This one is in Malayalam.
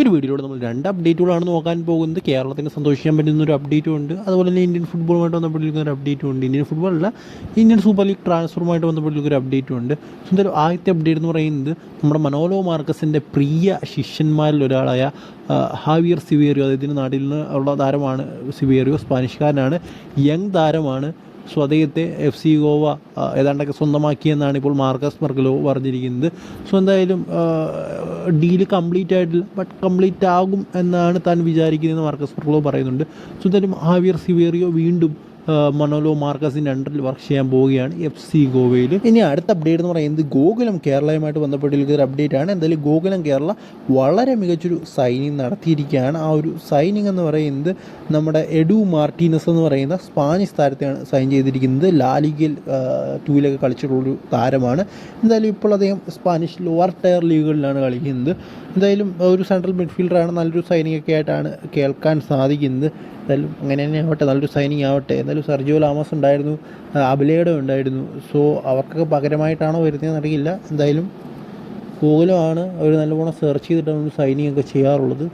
ഒരു വീഡിയോയിലൂടെ നമ്മൾ രണ്ട് അപ്ഡേറ്റുകളാണ് നോക്കാൻ പോകുന്നത്. കേരളത്തിന് സന്തോഷിക്കാൻ പറ്റുന്ന ഒരു അപ്ഡേറ്റും ഉണ്ട്. അതുപോലെ തന്നെ ഇന്ത്യൻ ഫുട്ബോളുമായിട്ട് ബന്ധപ്പെട്ടിരിക്കുന്ന ഒരു അപ്ഡേറ്റും ഉണ്ട്. ഇന്ത്യൻ ഫുട്ബോൾ അല്ല ഇന്ത്യൻ സൂപ്പർ ലീഗ് ട്രാൻസ്ഫറുമായിട്ട് ബന്ധപ്പെട്ടിരിക്കുന്ന ഒരു അപ്ഡേറ്റും ഉണ്ട്. സോ എന്തായാലും ആദ്യത്തെ അപ്ഡേറ്റ് എന്ന് പറയുന്നത് നമ്മുടെ മനോലോ മാർക്കസിന്റെ പ്രിയ ശിഷ്യന്മാരിൽ ഒരാളായ ഹാവിയർ സിവേറിയോ അദ്ദേഹത്തിന്റെ നാട്ടിൽ നിന്ന് ഉള്ള താരമാണ് സിവേറിയോ സ്പാനിഷ്കാരനാണ് യങ് താരമാണ് സോ അദ്ദേഹത്തെ എഫ് സി ഗോവ ഏതാണ്ടൊക്കെ സ്വന്തമാക്കിയെന്നാണ് ഇപ്പോൾ മാർക്കസ് മർഗലോ പറഞ്ഞിരിക്കുന്നത്. സോ എന്തായാലും ഡീൽ കംപ്ലീറ്റ് ആയിട്ടില്ല ബട്ട് കംപ്ലീറ്റ് ആകും എന്നാണ് താൻ വിചാരിക്കുന്നതെന്ന് മാർക്കസ് മർഗലോ പറയുന്നുണ്ട്. സോ എന്തായാലും ഹാവിയർ സിവേറിയോ വീണ്ടും ആ, മനോലോ മാർക്കസിന്റെ അണ്ടറിൽ വർക്ക് ചെയ്യാൻ പോവുകയാണ് എഫ് സി ഗോവയിൽ. ഇനി അടുത്ത അപ്ഡേറ്റ് എന്ന് പറയുന്നത് ഗോകുലം കേരളയുമായിട്ട് ബന്ധപ്പെട്ടിരിക്കുന്ന ഒരു അപ്ഡേറ്റ് ആണ്. എന്തായാലും ഗോകുലം കേരള വളരെ മികച്ചൊരു സൈനിങ് നടത്തിയിരിക്കുകയാണ്. ആ ഒരു സൈനിങ് എന്ന് പറയുന്നത് നമ്മുടെ എഡു മാർട്ടീനസ് എന്ന് പറയുന്ന സ്പാനിഷ് താരത്തെയാണ് സൈൻ ചെയ്തിരിക്കുന്നത്. ലാലിഗയിൽ ടൂലൊക്കെ കളിച്ചിട്ടുള്ളൊരു താരമാണ്. എന്തായാലും ഇപ്പോൾ അദ്ദേഹം സ്പാനിഷ് ലോവർ ടയർ ലീഗുകളിലാണ് കളിക്കുന്നത്. എന്തായാലും ഒരു സെൻട്രൽ മിഡ്ഫീൽഡറാണ് നല്ലൊരു സൈനിങ് ഒക്കെ ആയിട്ടാണ് കേൾക്കാൻ സാധിക്കുന്നത്. എന്തായാലും അങ്ങനെ തന്നെ ആവട്ടെ നല്ലൊരു സൈനിങ് ആവട്ടെ. എന്തായാലും സർജിയോ ലാമസ് ഉണ്ടായിരുന്നു അബിലേഡോ ഉണ്ടായിരുന്നു. സോ അവർക്കൊക്കെ പകരമായിട്ടാണോ വരുന്നതെന്ന് അറിയില്ല. എന്തായാലും ആണ് അവർ നല്ലവണ്ണം സെർച്ച് ചെയ്തിട്ടാണ് സൈനിങ് ഒക്കെ ചെയ്യാറുള്ളത്.